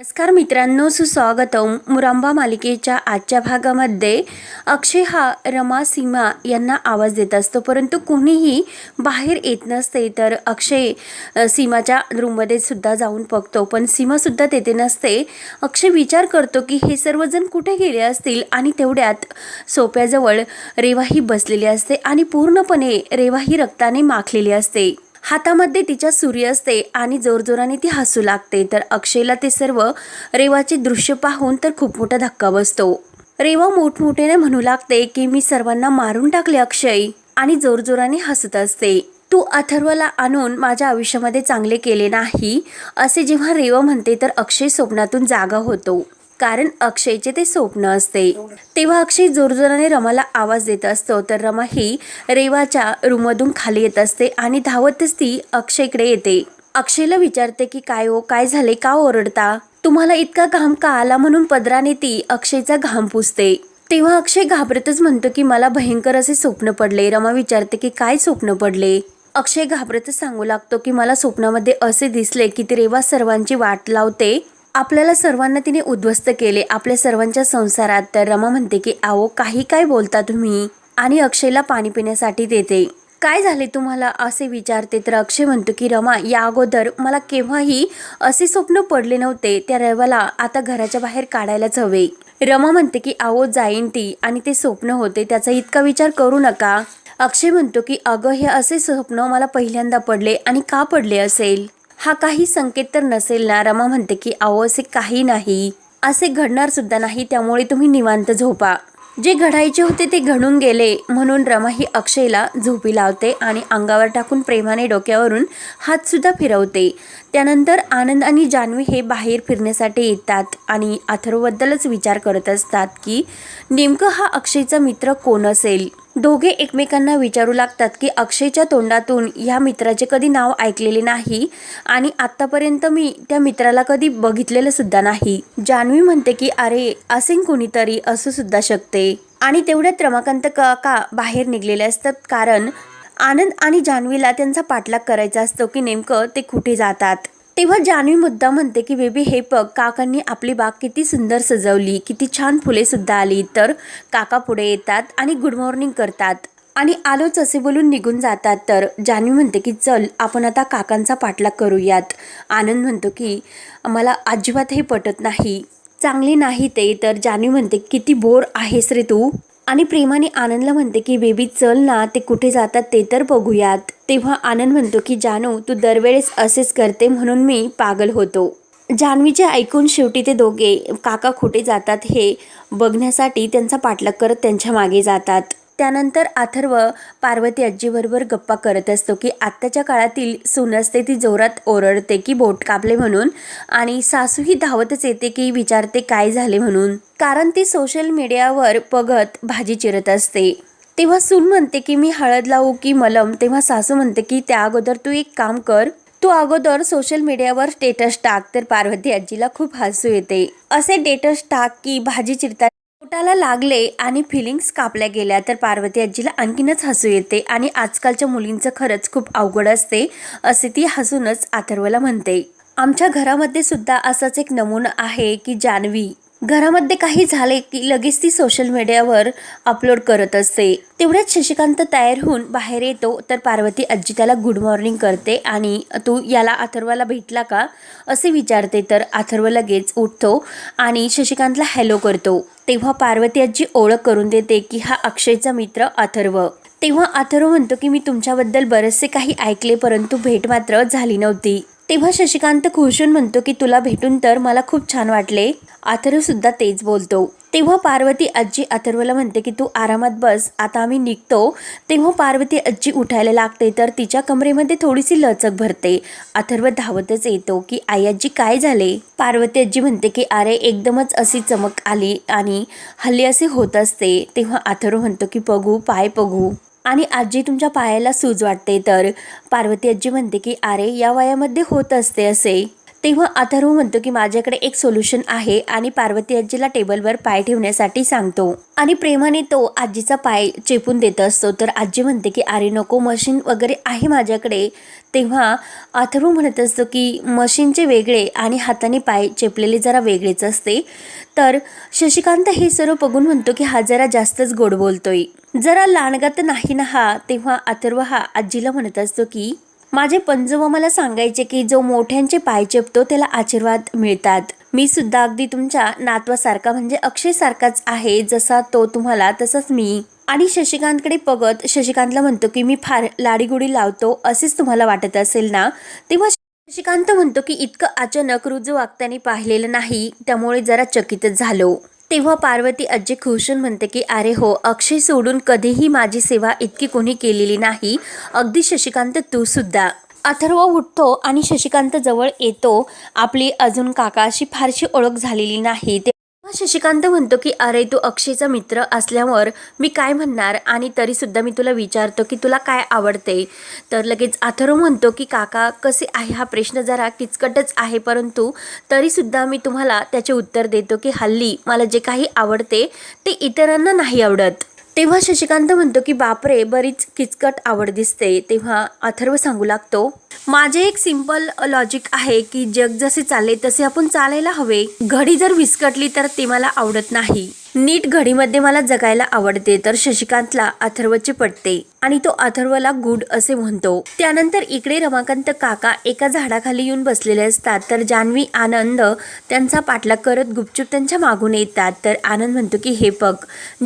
नमस्कार मित्रांनो सुस्वागतम. मुरांबा मालिकेच्या आजच्या भागामध्ये अक्षय हा रमा सीमा यांना आवाज देत असतो. परंतु कोणीही बाहेर येत नसते तर अक्षय सीमाच्या रूममध्ये सुद्धा जाऊन बघतो. पण सीमासुद्धा तेथे नसते. अक्षय विचार करतो की हे सर्वजण कुठे गेले असतील आणि तेवढ्यात सोप्याजवळ रेवाही बसलेली असते आणि पूर्णपणे रेवाही रक्ताने माखलेली असते. हातामध्ये तिच्या सूर्य असते आणि जोरजोराने ती हसू लागते. तर अक्षयला ते सर्व रेवाचे दृश्य पाहून तर खूप मोठा धक्का बसतो. रेवा मोठमोठ्याने म्हणू लागते की मी सर्वांना मारून टाकले अक्षय. आणि जोरजोराने हसत असते. तू अथर्वला आणून माझ्या आयुष्यामध्ये चांगले केले नाही असे जेव्हा रेवा म्हणते तर अक्षय स्वप्नातून जागा होतो. कारण अक्षयचे ते स्वप्न असते. तेव्हा अक्षय जोरजोराने रमाला आवाज देत असतो. तर रमा ही रेवाच्या रूममधून खाली येत असते आणि धावतच ती अक्षयकडे येते. अक्षयला विचारते की काय हो? काय झाले? का ओरडता? तुम्हाला इतका घाम का आला म्हणून पदराने ती अक्षयचा घाम पुसते. तेव्हा अक्षय घाबरतच म्हणतो की मला भयंकर असे स्वप्न पडले. रमा विचारते की काय स्वप्न पडले? अक्षय घाबरतच सांगू लागतो की मला स्वप्नामध्ये असे दिसले की ती रेवा सर्वांची वाट लावते आपल्याला सर्वांना तिने उद्ध्वस्त केले. आपल्या सर्वांच्या संसारात. तर रमा म्हणते की आहो काही काय बोलता तुम्ही? आणि अक्षयला पाणी पिण्यासाठी देते. काय झाले तुम्हाला? असे विचारते. तर अक्षय म्हणतो की रमा या अगोदर मला केव्हाही असे स्वप्न पडले नव्हते. त्या रवाला आता घराच्या बाहेर काढायलाच हवे. रमा म्हणते की आहो जाईन ती. आणि ते स्वप्न होते. त्याचा इतका विचार करू नका. अक्षय म्हणतो की अगं हे असे स्वप्न मला पहिल्यांदा पडले. आणि का पडले असेल? हा काही संकेत तर नसेल ना? रमा म्हणते की अहो असे काही नाही. असे घडणार सुद्धा नाही त्यामुळे तुम्ही निवांत झोपा. जे घडायचे होते ते घडून गेले. म्हणून रमा ही अक्षयला झोपी लावते आणि अंगावर टाकून प्रेमाने डोक्यावरून हातसुद्धा फिरवते. त्यानंतर आनंद आणि जान्हवी हे बाहेर फिरण्यासाठी येतात आणि अथर्वबद्दलच विचार करत असतात की नेमकं हा अक्षयचा मित्र कोण असेल? दोघे एकमेकांना विचारू लागतात की अक्षयच्या तोंडातून ह्या मित्राचे कधी नाव ऐकलेले नाही आणि आत्तापर्यंत मी त्या मित्राला कधी बघितलेलं सुद्धा नाही. जान्हवी म्हणते की अरे असेन कोणीतरी असू सुद्धा शकते. आणि तेवढ्यात रमाकांत काका बाहेर निघलेले असतात कारण आनंद आणि जान्हवीला त्यांचा पाठलाग करायचा असतो की नेमकं ते कुठे जातात. तेव्हा जान्हवी मुद्दा म्हणते की बेबी हे बघ काकांनी आपली बाग किती सुंदर सजवली किती छान फुले सुद्धा आली तर काका पुढे येतात आणि गुड मॉर्निंग करतात आणि आलोच असे बोलून निघून जातात तर जान्हवी म्हणते की चल आपण आता काकांचा पाठलाग करूयात. आनंद म्हणतो की मला अजिबात हे पटत नाही चांगले नाही ते. तर जान्हवी म्हणते किती बोर आहेस रे तू. आणि प्रेमाने आनंदला म्हणते की बेबी चल ना ते कुठे जातात ते तर बघूयात. तेव्हा आनंद म्हणतो की जानू तू दरवेळेस असेच करते म्हणून मी पागल होतो. जान्हवीचे ऐकून शेवटी ते दोघे काका कुठे जातात हे बघण्यासाठी त्यांचा पाठलाग करत त्यांच्या मागे जातात. त्यानंतर अथर्व पार्वती आजीबरोबर गप्पा करत असतो की आत्ताच्या काळातील सून असते ती जोरात ओरडते की बोट कापले म्हणून आणि सासूही धावतच येते की विचारते काय झाले म्हणून. कारण ती सोशल मीडियावर बघत भाजी चिरत असते. तेव्हा सून म्हणते की मी हळद लावू की मलम? तेव्हा सासू म्हणते की त्या अगोदर तू एक काम कर. तू अगोदर सोशल मीडियावर स्टेटस टाक तर पार्वती आजीला खूप हसू येते. असे स्टेटस टाक की भाजी चिरता पोटाला लागले आणि फिलिंग्स कापल्या गेल्या तर पार्वती आजीला आणखीनच हसू येते आणि आजकालच्या मुलींचं खरंच खूप अवघड असते असे ती हसूनच अथर्वला म्हणते. आमच्या घरामध्ये सुद्धा असाच एक नमुना आहे की जान्हवी. घरामध्ये काही झाले की लगेच ती सोशल मीडियावर अपलोड करत असते. तेवढ्यात शशिकांत तयार होऊन बाहेर येतो तर पार्वती आजी त्याला गुड मॉर्निंग करते आणि तू याला अथर्वाला भेटला का? असे विचारते तर अथर्व लगेच उठतो आणि शशिकांतला हॅलो करतो. तेव्हा पार्वती आजी ओळख करून देते की हा अक्षयचा मित्र अथर्व. तेव्हा अथर्व म्हणतो की मी तुमच्याबद्दल बरेचसे काही ऐकले परंतु भेट मात्र झाली नव्हती. तेव्हा शशिकांत खुशून म्हणतो की तुला भेटून तर मला खूप छान वाटले. अथर्वसुद्धा तेच बोलतो. तेव्हा पार्वती आजी अथर्वला म्हणते की तू आरामात बस आता आम्ही निघतो. तेव्हा पार्वती आजी उठायला लागते तर तिच्या कमरेमध्ये थोडीशी लचक भरते. अथर्व धावतच येतो की आई आजी काय झाले? पार्वती आजी म्हणते की अरे एकदमच अशी चमक आली आणि हल्ली असे होत असते. तेव्हा अथर्व म्हणतो की बघू पाय बघू. आणि आजी तुमच्या पायाला सूज वाटते. तर पार्वती आजी म्हणते की अरे या वयामध्ये होत असते असे. तेव्हा अथर्व म्हणतो की माझ्याकडे एक सोल्युशन आहे आणि पार्वती आजीला टेबलवर पाय ठेवण्यासाठी सांगतो. आणि प्रेमाने तो आजीचा पाय चेपून देत असतो. तर आजी म्हणते की अरे नको मशीन वगैरे आहे माझ्याकडे. तेव्हा अथर्व म्हणत असतो की मशीनचे वेगळे आणि हाताने पाय चेपलेले जरा वेगळेच असते. तर शशिकांत हे सर्व बघून म्हणतो की हा जरा जास्तच गोड बोलतोय. जरा लाणगत नाही ना हा तेव्हा अथर्व हा आजीला म्हणत असतो की माझे पंजोबा मला सांगायचे की जो मोठ्यांचे पाय चेपतो त्याला आशीर्वाद मिळतात. मी सुद्धा अगदी तुमच्या नातवासारखा म्हणजे अक्षय सारखाच आहे जसा तो तुम्हाला तसंच मी. आणि शशिकांतकडे बघत शशिकांतला म्हणतो की मी फार लाडीगुडी लावतो असेच तुम्हाला वाटत असेल ना? तेव्हा शशिकांत म्हणतो की इतकं अचानक रुजू वागताना पाहिलेलं नाही त्यामुळे जरा चकितच झालो. तेव्हा पार्वती अज्जे खुशून म्हणते की अरे हो अक्षय सोडून कधीही माझी सेवा इतकी कोणी केलेली नाही. अगदी शशिकांत तू सुद्धा. अथर्व उठतो आणि शशिकांत जवळ येतो. आपली अजून काकाशी फारशी ओळख झालेली नाही. ते शशिकांत म्हणतो की अरे तू अक्षयचा मित्र असल्यावर मी काय म्हणणार? आणि तरीसुद्धा मी तुला विचारतो की तुला काय आवडते? तर लगेच अथर्व म्हणतो की काका कसे आहे हा प्रश्न? जरा किचकटच आहे परंतु तरीसुद्धा मी तुम्हाला त्याचे उत्तर देतो की हल्ली मला जे काही आवडते ते इतरांना नाही आवडत. तेव्हा शशिकांत म्हणतो की बापरे बरीच किचकट आवड दिसते. तेव्हा अथर्व सांगू लागतो माझे एक सिंपल लॉजिक आहे की जग जसे चालले तसे आपण चालायला हवे. घडी जर विस्कटली तर ते मला आवडत नाही. नीट घडीमध्ये मला जगायला आवडते तर शशिकांतला अथर्वचे पटते आणि तो अथर्वला गुड असे म्हणतो. त्यानंतर इकडे रमाकांत काका एका झाडाखाली येऊन बसलेले असतात. तर जान्हवी आनंद त्यांचा पाठलाग करत गुपचूप त्यांच्या मागून येतात. तर आनंद म्हणतो की हे बघ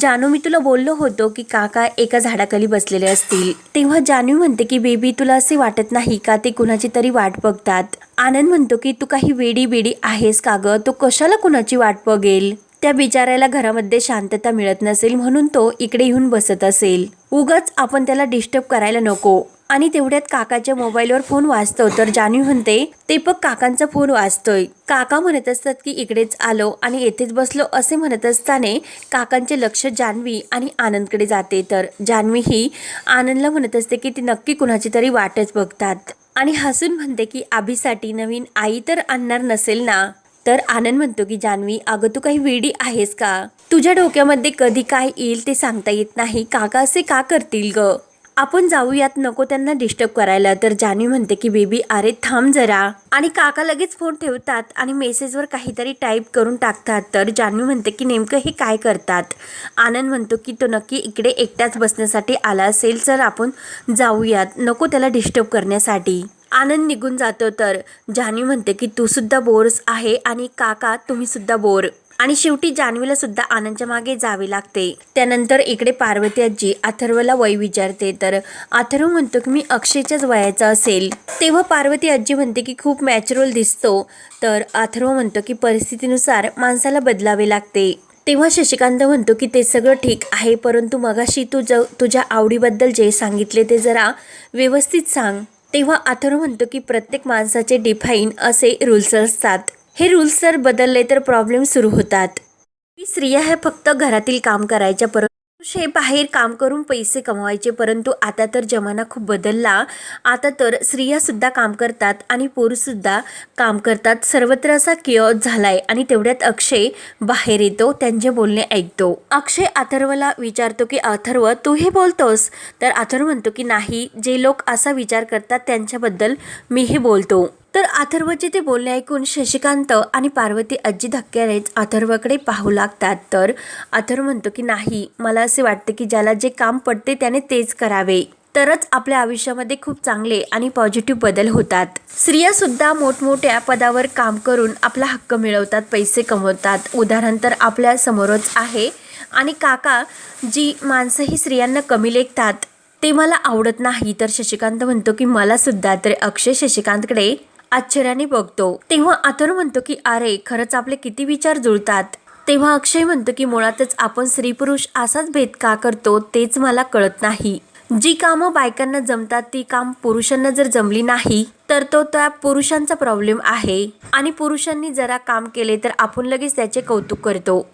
जानू मी तुला बोललो होतो की काका एका झाडाखाली बसलेले असतील. तेव्हा जान्हवी म्हणते की बेबी तुला असे वाटत नाही का? ते कुणाची तरी वाट बघतात. आनंद म्हणतो की तू काही वेडी बेडी आहेस का ग? तो कशाला कुणाची वाट बघेल? त्या बिचाऱ्याला घरामध्ये शांतता मिळत नसेल म्हणून तो इकडे येऊन बसत असेल. उगाच आपण त्याला डिस्टर्ब करायला नको. आणि तेवढ्यात काकाच्या मोबाईलवर फोन वाजतो तर जान्हवी म्हणते ते बघ काकांचा फोन वाजतोय. काका म्हणत असतात की इकडेच आलो आणि येथेच बसलो असे म्हणत असताना काकांचे लक्ष जान्हवी आणि आनंदकडे जाते. तर जान्हवी ही आनंदला म्हणत असते की ती नक्की कुणाची तरी वाटच बघतात. आणि हसून म्हणते की आभीसाठी नवीन आई तर आणणार नसेल ना? तर आनंद म्हणतो की जान्हवी अगं तू काही वेडी आहेस का? तुझ्या डोक्यामध्ये कधी काय येईल ते सांगता येत नाही. काका असे का करतील ग? आपण जाऊयात नको त्यांना डिस्टर्ब करायला. तर जान्हवी म्हणते की बेबी अरे थांब जरा. आणि काका लगेच फोन ठेवतात आणि मेसेजवर काहीतरी टाईप करून टाकतात. तर जान्हवी म्हणते की नेमकं हे काय करतात? आनंद म्हणतो की तो नक्की इकडे एकट्याच बसण्यासाठी आला असेल तर आपण जाऊयात. नको त्याला डिस्टर्ब करण्यासाठी. आनंद निघून जातो. तर जान्हवी म्हणते की तू सुद्धा बोरच आहे आणि काका तुम्ही सुद्धा बोर. आणि शेवटी जान्हवीला सुद्धा आनंदच्या मागे जावे लागते. त्यानंतर इकडे पार्वती आजी अथर्वला वय विचारते. तर अथर्व म्हणतो की मी अक्षयच्याच वयाचा असेल. तेव्हा पार्वती आजी म्हणते की खूप मॅच्युरल दिसतो. तर अथर्व म्हणतो की परिस्थितीनुसार माणसाला बदलावे लागते. तेव्हा शशिकांत म्हणतो की ते सगळं ठीक आहे परंतु मगाशी तू ज तुझ्या आवडीबद्दल जे सांगितले ते जरा व्यवस्थित सांग. तेव्हा आथर म्हणतो की प्रत्येक माणसाचे डिफाईन असे रूल्स असतात. हे रूल्स जर बदलले तर प्रॉब्लेम सुरू होतात. स्त्रिया ह्या फक्त घरातील काम करायच्या परत हे बाहेर काम करून पैसे कमवायचे परंतु आता तर जमाना खूप बदलला. आता तर स्त्रियासुद्धा काम करतात आणि पुरुषसुद्धा काम करतात. सर्वत्र असा किओस आहे आणि तेवढ्यात अक्षय बाहेर येतो त्यांचे बोलणे ऐकतो. अक्षय अथर्वला विचारतो की अथर्व तू हे बोलतोस? तर अथर्व म्हणतो की नाही जे लोक असा विचार करतात त्यांच्याबद्दल मी हे बोलतो. तर अथर्वचे ते बोलणे ऐकून शशिकांत आणि पार्वती आजी धक्क्यानेच अथर्वकडे पाहू लागतात. तर अथर्व म्हणतो की नाही मला असे वाटते की ज्याला जे काम पडते त्याने तेच करावे. तरच आपल्या आयुष्यामध्ये खूप चांगले आणि पॉझिटिव्ह बदल होतात. स्त्रिया सुद्धा मोठमोठ्या पदावर काम करून आपला हक्क मिळवतात पैसे कमवतात. उदाहरण तर आपल्या समोरच आहे. आणि काका जी माणसं ही स्त्रियांना कमी लेखतात ते मला आवडत नाही. तर शशिकांत म्हणतो की मलासुद्धा तर अक्षय शशिकांतकडे आश्चर्याने बघतो. तेव्हा अथर्व म्हणतो की अरे खरंच आपले किती विचार जुळतात. तेव्हा अक्षय म्हणतो की मुळातच आपण स्त्री पुरुष असाच भेद का करतो तेच मला कळत नाही. जी कामं बायकांना जमतात ती काम पुरुषांना जर जमली नाही तर तो त्या पुरुषांचा प्रॉब्लेम आहे. आणि पुरुषांनी जरा काम केले तर आपण लगेच त्याचे कौतुक करतो.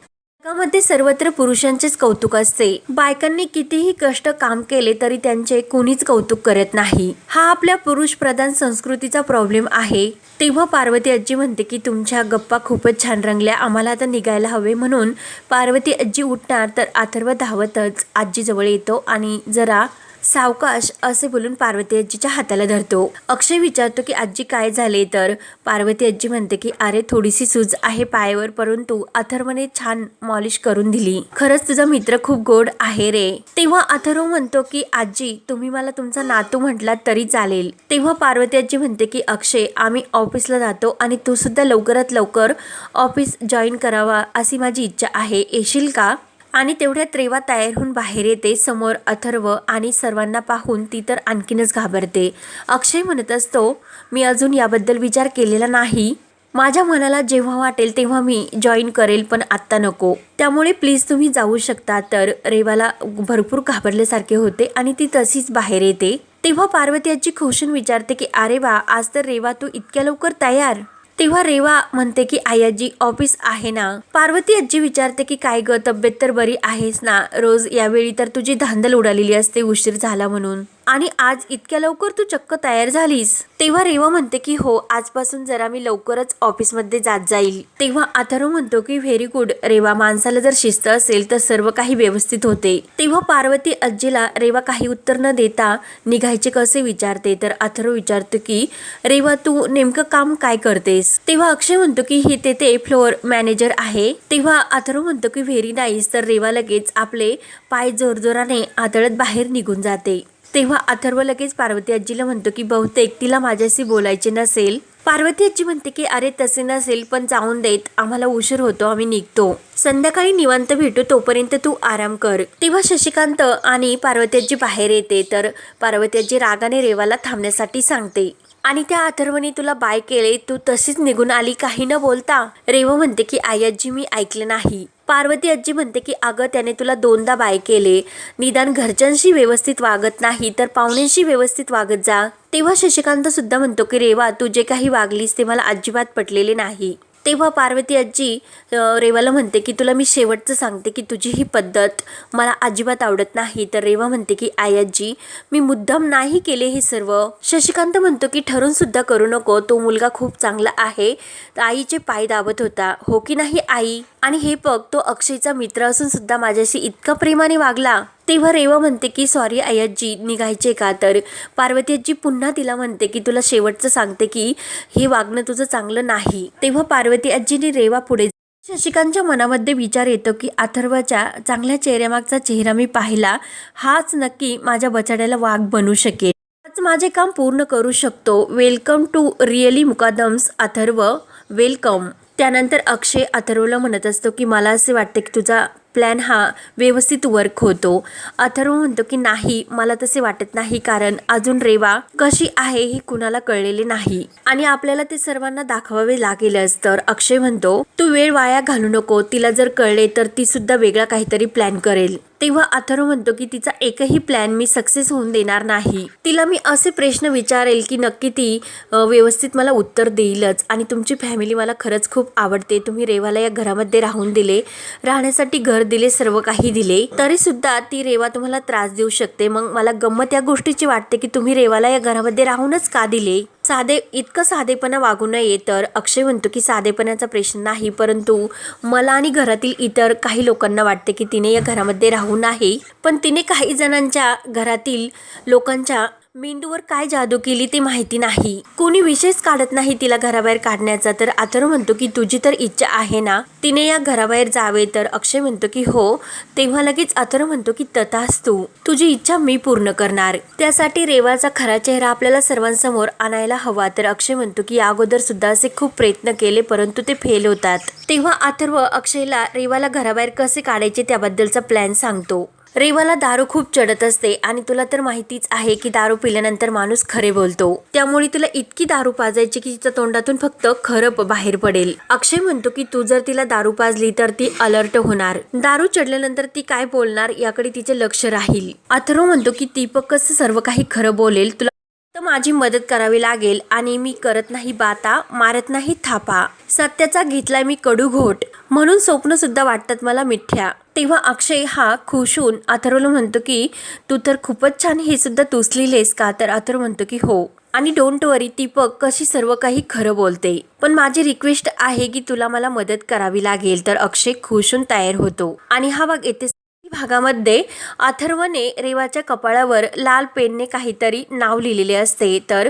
जगामध्ये सर्वत्र पुरुषांचेच कौतुक असते. बायकांनी कितीही कष्ट काम केले तरी त्यांचे कुणीच कौतुक करत नाही. हा आपल्या पुरुष प्रधान संस्कृतीचा प्रॉब्लेम आहे. तेव्हा पार्वती आजी म्हणते की तुमच्या गप्पा खूपच छान रंगल्या. आम्हाला आता निघायला हवे म्हणून पार्वती आजी उठणार तर अथर्व धावतच आजीजवळ येतो आणि जरा सावकाश असे बोलून पार्वती आजीच्या हाताला धरतो. अक्षय विचारतो की आजी काय झाले तर? पार्वती आजी म्हणते की अरे थोडीशी सूज आहे पायावर परंतु अथर्वने छान मॉलिश करून दिली. खरंच तुझा मित्र खूप गोड आहे रे. तेव्हा अथर्व म्हणतो की आजी तुम्ही मला तुमचा नातू म्हटलात तरी चालेल. तेव्हा पार्वती आजी म्हणते की अक्षय आम्ही ऑफिसला जातो आणि तू सुद्धा लवकरात लवकर ऑफिस जॉईन करावा अशी माझी इच्छा आहे. येशील का? आणि तेवढ्यात रेवा तयार होऊन बाहेर येते समोर अथर्व आणि सर्वांना पाहून ती तर आणखीनच घाबरते. अक्षय म्हणत असतो मी अजून याबद्दल विचार केलेला नाही. माझ्या मनाला जेव्हा वाटेल तेव्हा मी जॉईन करेल पण आत्ता नको. त्यामुळे प्लीज तुम्ही जाऊ शकता. तर रेवाला भरपूर घाबरल्यासारखे होते आणि ती तशीच बाहेर येते. तेव्हा पार्वती आजी खुशून विचारते की अरे वा आज तर रेवा तू इतक्या लवकर तयार? तेव्हा रेवा म्हणते की आई आजी ऑफिस आहे ना. पार्वती आजी विचारते की काय ग तब्येत तर बरी आहेस ना? रोज यावेळी तर तुझी धांदल उडालेली असते उशीर झाला म्हणून. आणि आज इतक्या लवकर तू चक्क तयार झालीस. तेव्हा रेवा म्हणते की हो आजपासून जरा मी लवकरच ऑफिसमध्ये जात जाईल. तेव्हा अथर्व म्हणतो की व्हेरी गुड रेवा माणसाला जर शिस्त असेल तर सर्व काही व्यवस्थित होते. तेव्हा पार्वती आजीला रेवा काही उत्तर न देता निघायचे कसे विचारते तर अथर्व विचारतो की रेवा तू नेमकं काम काय करतेस? तेव्हा अक्षय म्हणतो की हे तेथे फ्लोअर मॅनेजर आहे. तेव्हा अथर्व म्हणतो की व्हेरी नाईस. तर रेवा लगेच आपले पाय जोरजोराने आदळत बाहेर निघून जाते. तेव्हा अथर्व लगेच पार्वती आजीला म्हणतो की बहुतेक तिला माझ्याशी बोलायचे नसेल. पार्वती आजी म्हणते की अरे तसे नसेल पण जाऊन देत. आम्हाला उशीर होतो आम्ही निघतो. संध्याकाळी निवांत भेटू तोपर्यंत तू आराम कर. तेव्हा शशिकांत आणि पार्वती आजी बाहेर येते तर पार्वती आजी रागाने रेवाला थांबण्यासाठी सांगते. आणि त्या अथर्वने तुला बाय केले तू तशीच निघून आली काही न बोलता. रेवा म्हणते की आई आजी मी ऐकलं नाही. पार्वती आजी म्हणते की अगं त्याने तुला दोनदा बाय केले. निदान घरच्यांशी व्यवस्थित वागत नाही तर पाहुण्यांशी व्यवस्थित वागत जा. तेव्हा शशिकांत सुद्धा म्हणतो की रेवा तू जे काही वागलीस ते मला अजिबात पटलेले नाही. तेव्हा पार्वती आजी रेवाला म्हणते की तुला मी शेवटचं सांगते की तुझी ही पद्धत मला अजिबात आवडत नाही. तर रेवा म्हणते की आई आजी मी मुद्दाम नाही केले हे सर्व. शशिकांत म्हणतो की ठरून सुद्धा करू नको तो मुलगा खूप चांगला आहे. तर आईचे पाय दाबत होता. हो की नाही आई? आणि हे बघ तो अक्षयचा मित्र असून सुद्धा माझ्याशी इतका प्रेमाने वागला. तेव्हा रेवा म्हणते की सॉरी आयाजी निघायचे का? तर पार्वती आजी पुन्हा तिला म्हणते की तुला शेवटचं सांगते की हे वागणं तुझं चांगलं नाही. तेव्हा पार्वती आजीने रेवा पुढे शशिकांतच्या मनामध्ये विचार येतो की अथर्वाच्या चांगल्या चेहऱ्यामागचा चेहरा मी पाहिला. हाच नक्की माझ्या बचाड्याला वाघ बनू शकेल. आज माझे काम पूर्ण करू शकतो. Welcome to really Mukadams Atharva. Welcome. त्यानंतर अक्षय अथर्वला म्हणत असतो की मला असे वाटते की तुझा प्लॅन हा व्यवस्थित वर्क होतो. अथर्व म्हणतो की नाही मला तसे वाटत नाही कारण अजून रेवा कशी आहे हे कुणाला कळलेले नाही. आणि आपल्याला ते सर्वांना दाखवावे लागेलच. तर अक्षय म्हणतो तू वेळ वाया घालू नको. तिला जर कळले तर ती सुद्धा वेगळा काहीतरी प्लॅन करेल. तेव्हा अथर्व म्हणतो की तिचा एकही प्लॅन मी सक्सेस होऊन देणार नाही. तिला मी असे प्रश्न विचारेल की नक्की ती व्यवस्थित मला उत्तर देईलच. आणि तुमची फॅमिली मला खरंच खूप आवडते. तुम्ही रेवाला या घरामध्ये राहून दिले. राहण्यासाठी घर दिले सर्व काही दिले तरी सुद्धा ती रेवा तुम्हाला त्रास देऊ शकते. मग मला गंमत या गोष्टीची वाटते की तुम्ही रेवाला या घरामध्ये राहूनच का दिले? साधे इतकं साधेपणा वागू नये तर? अक्षय म्हणतो की साधेपणाचा प्रश्न नाही परंतु मला आणि घरातील इतर काही लोकांना वाटते की तिने या घरामध्ये राहू नाही पण तिने काही जणांच्या घरातील लोकांच्या मेंदूवर काय जादू केली ते माहिती नाही. कोणी विशेष काढत नाही तिला घराबाहेर काढण्याचा. तर अथर्व म्हणतो की तुझी तर इच्छा आहे ना? तिने या घराबाहेर जावे. तर अक्षय म्हणतो की हो. तेव्हा लगेच अथर्व म्हणतो की तथाच तू. तुझी इच्छा मी पूर्ण करणार. त्यासाठी रेवाचा खरा चेहरा आपल्याला सर्वांसमोर आणायला हवा. तर अक्षय म्हणतो की या अगोदर सुद्धा असे खूप प्रयत्न केले परंतु ते फेल होतात. तेव्हा अथर्व अक्षयला रेवाला घराबाहेर कसे काढायचे त्याबद्दलचा प्लॅन सांगतो. रेवाला दारू खूप चढत असते आणि तुला तर माहितीच आहे की दारू पिल्यानंतर माणूस खरे बोलतो. त्यामुळे तुला इतकी दारू पाजायची की तिच्या तोंडातून फक्त खरं बाहेर पडेल. अक्षय म्हणतो की तू जर तिला दारू पाजली तर ती अलर्ट होणार. दारू चढल्यानंतर ती काय बोलणार याकडे तिचे लक्ष राहील. अथर्व म्हणतो की दीपक कसं सर्व काही खरं बोलेल तुला तर माझी मदत करावी लागेल आणि मी करत नाही बाता मारत नाही थापा. सत्याचा घेतलाय मी कडू घोट म्हणून स्वप्न सुद्धा वाटतात मला मिठ्या. तेव्हा अक्षय हा खुश होऊन अथर्वला म्हणतो की तू तर खूपच छान हे सुद्धा तूच लिहिलेस का? तर अथर्व म्हणतो की हो. आणि डोंट वरी दीपक कशी सर्व काही खरं बोलते. पण माझी रिक्वेस्ट आहे की तुला मला मदत करावी लागेल. तर अक्षय खुश होऊन तयार होतो. आणि हा भाग येथे भागामध्ये अथर्वने रेवाच्या कपाळावर लाल पेनने काहीतरी नाव लिहिलेले असते. तर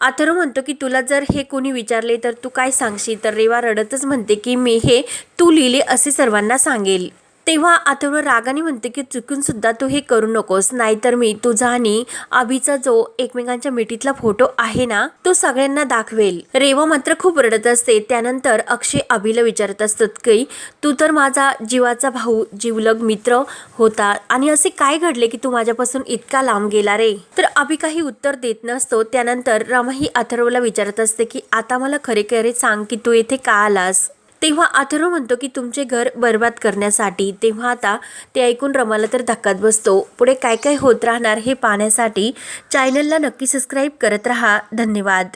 अथर्व म्हणतो की तुला जर हे कोणी विचारले तर तू काय सांगशील? तर रेवा रडतच म्हणते की मी हे तू लिहिले असे सर्वांना सांगेल. तेव्हा अथर्व रागाने म्हणते की चुकून सुद्धा तू हे करू नकोस. नाहीतर मी तुझा आणि अभिचा जो एकमेकांच्या मिठीतला फोटो आहे ना तो सगळ्यांना दाखवेल. रेवा मात्र खूप रडत असते. त्यानंतर अक्षय अभिला विचारत असतात की तू तर माझा जीवाचा भाऊ जीवलग मित्र होता. आणि असे काय घडले की तू माझ्यापासून इतका लांब गेला रे? तर अभि काही उत्तर देत नसतो. त्यानंतर रमा ही अथर्वला विचारत असते की आता मला खरे खरे सांग की तू येथे का आलास? तेव्हा अथर्व म्हणतो की तुमचे घर बर्बाद करण्यासाठी तेव्हा आता ते ऐकून रमाला तर धक्कात बसतो. पुढे काय काय होत राहणार हे पाहण्यासाठी चॅनलला नक्की सबस्क्राईब करत राहा. धन्यवाद.